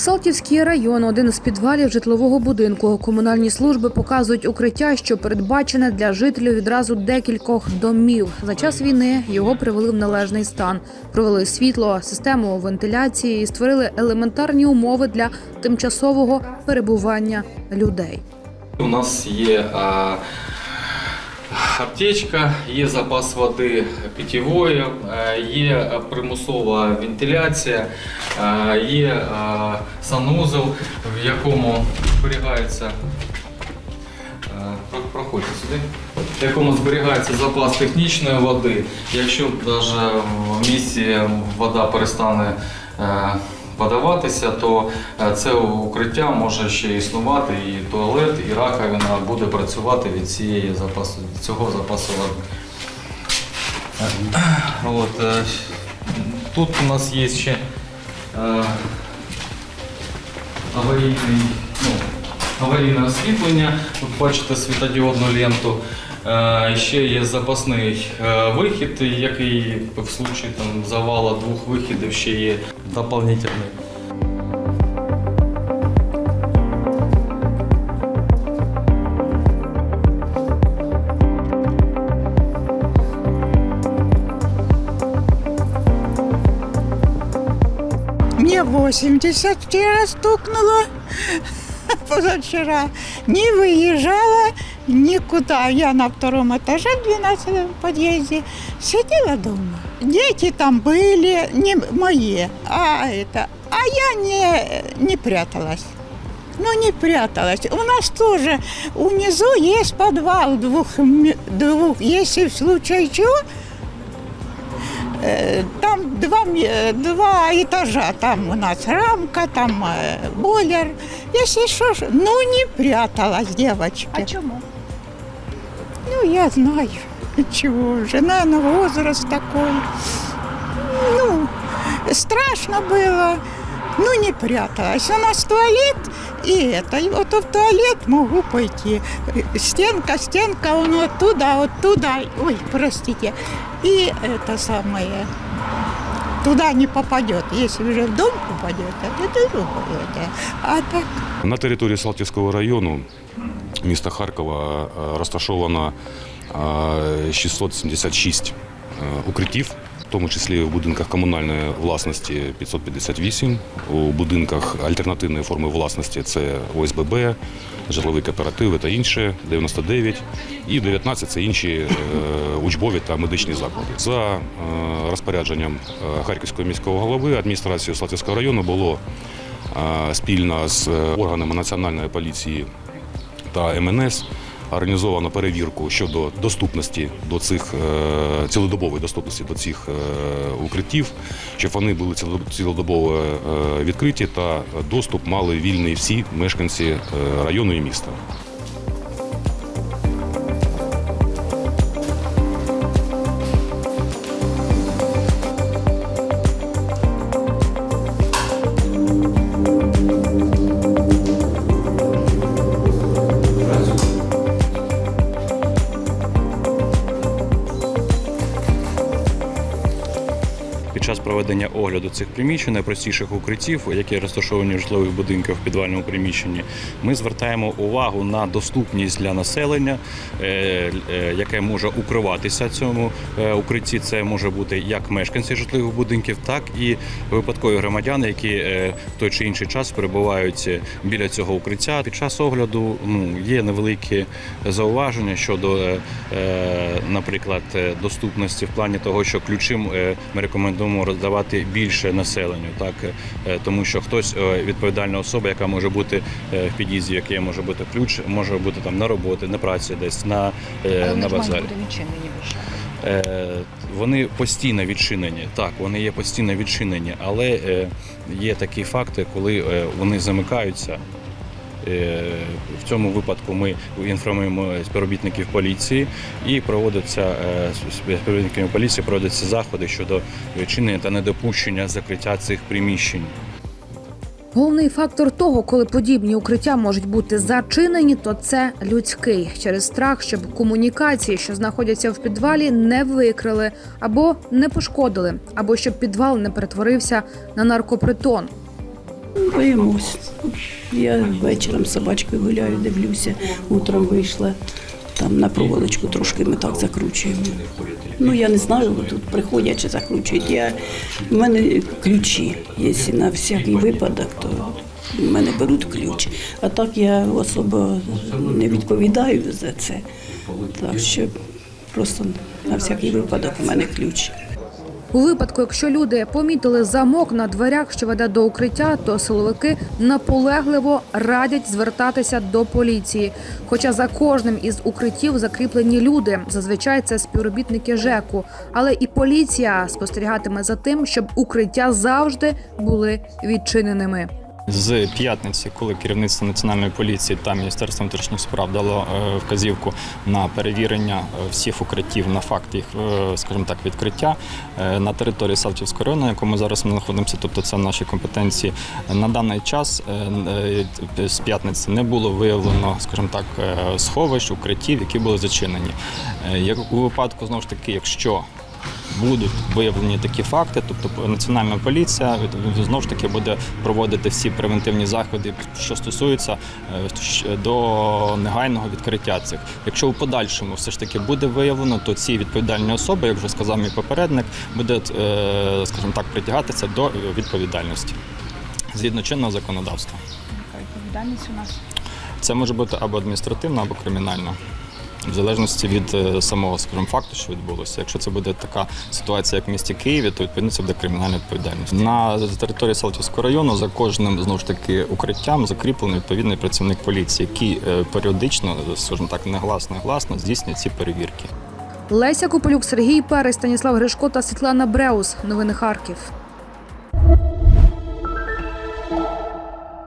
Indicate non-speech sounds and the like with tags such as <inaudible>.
Салтівський район один із підвалів житлового будинку. Комунальні служби показують укриття, що передбачене для жителів відразу декількох домів. За час війни його привели в належний стан, провели світло, систему вентиляції і створили елементарні умови для тимчасового перебування людей. У нас є аптечка, є запас води питьової, е, є примусова вентиляція, е, є е, санузел, в якому зберігається. Проходьте сюди. В якому зберігається запас технічної води. Якщо навіть в місті вода перестане подаватися, то е, це укриття може ще існувати, і туалет, і раковина буде працювати від цієї запасу, від цього запасу води. От, е, тут у нас є ще е, аварійний, ну, аварійне освітлення. Тут бачите світодіодну ленту. Е, Ще є запасний е, вихід, який в случаї там, завала двох вихідів ще є дополнительний. Мне 80 вчера стукнуло, <laughs> позавчера. Не выезжала никуда. Я на втором этаже, в 12 подъезде, сидела дома. Дети там были, не мои, а это. А я не, не пряталась. Ну, не пряталась. У нас тоже внизу есть подвал двух, двух. Если в случае чего, Э, Там два, ме- э, два этажа, там у нас рамка, там э, бойлер. Если что, ж- ну не пряталась девочка. А чому? Ну, я знаю, <laughs> чего уже, наверное, возраст такой. Ну, страшно было, ну не пряталась. У нас туалет, и это, и вот в туалет могу пойти. Стенка, стенка, он оттуда, оттуда, ой, простите. И это самое, туда не попадет. Если уже в дом попадет, это другое. это. А так На території Салтівського району міста Харкова е, розташовано е, 676 е, укриттів, В тому числі в будинках комунальної власності 558, у будинках альтернативної форми власності це ОСББ, житлові кооперативи та інше 99, і 19 це інші е, учбові та медичні заклади. За е, розпорядженням е, Харківського міського голови адміністрації Салтівського району було спільно з органами національної поліції та МНС організовано перевірку щодо доступності до цих е, цілодобової доступності до цих е, укриттів, щоб вони були цілодоб- цілодобово е, відкриті та доступ мали вільний всі мешканці району і міста. Проведення огляду цих приміщень, найпростіших укриттів, які розташовані в житлових будинках в підвальному приміщенні, ми звертаємо увагу на доступність для населення, е, е, яке може укриватися цьому е, укритті. Це може бути як мешканці житлових будинків, так і випадкові громадяни, які в той чи інший час перебувають біля цього укриття. Під час огляду ну, є невеликі зауваження щодо, наприклад, доступності в плані того, що ключі ми рекомендуємо роздавати більше населенню, так е, тому що хтось е, відповідальна особа, яка може бути е, в під'їзді, який може бути ключ, може бути там на роботі, на праці, десь на, е, на базарі. бути відчинені більше. Вони постійно відчинені. Так, вони є постійно відчинені, але є такі факти, коли вони замикаються. Е, В цьому випадку ми інформуємо співробітників поліції і проводяться е, співробітниками поліції проводяться заходи щодо відчинення та недопущення закриття цих приміщень. Головний фактор того, коли подібні укриття можуть бути зачинені, то це людський через страх, щоб комунікації, що знаходяться в підвалі, не викрили або не пошкодили, або щоб підвал не перетворився на наркопритон. Боїмось. Я вечором з собачкою гуляю, дивлюся, утром вийшла. Там на проволочку трошки ми так закручуємо. Ну я не знаю, тут приходять чи закручують. Я, в мене ключі. Якщо на всякий випадок, то в мене беруть ключ. А так я особо не відповідаю за це. Так що просто на всякий випадок в мене ключ. У випадку, якщо люди помітили замок на дверях, що веде до укриття, то силовики наполегливо радять звертатися до поліції. Хоча за кожним із укриттів закріплені люди, зазвичай це співробітники ЖЕКу. Але і поліція спостерігатиме за тим, щоб укриття завжди були відчиненими. З п'ятниці, коли керівництво національної поліції та міністерство внутрішніх справ дало е, вказівку на перевірення е, всіх укриттів на факт їх, е, скажімо так, відкриття на території Савчівського району, на якому зараз ми знаходимося, тобто це наші компетенції. На даний час з п'ятниці не було виявлено, скажімо так, сховищ, укриттів, які були зачинені. Як у випадку знову ж таки, якщо будуть виявлені такі факти, тобто національна поліція знову ж таки буде проводити всі превентивні заходи, що стосуються е, до негайного відкриття цих. Якщо у подальшому все ж таки буде виявлено, то ці відповідальні особи, як вже сказав мій попередник, будуть, е, скажімо так, притягатися до відповідальності згідно чинного законодавства. Відповідальність у нас Це може бути або адміністративна, або кримінальна. В залежності від е, самого скажімо, факту, що відбулося. Якщо це буде така ситуація, як в місті Києві, то відповідно це буде кримінальна відповідальність. На території Салтівського району за кожним знову ж таки укриттям закріплений відповідний працівник поліції, який е, періодично, скажімо так, негласно гласно здійснює ці перевірки. Леся Куполюк, Сергій Перес, Станіслав Гришко та Світлана Бреус. Новини Харків.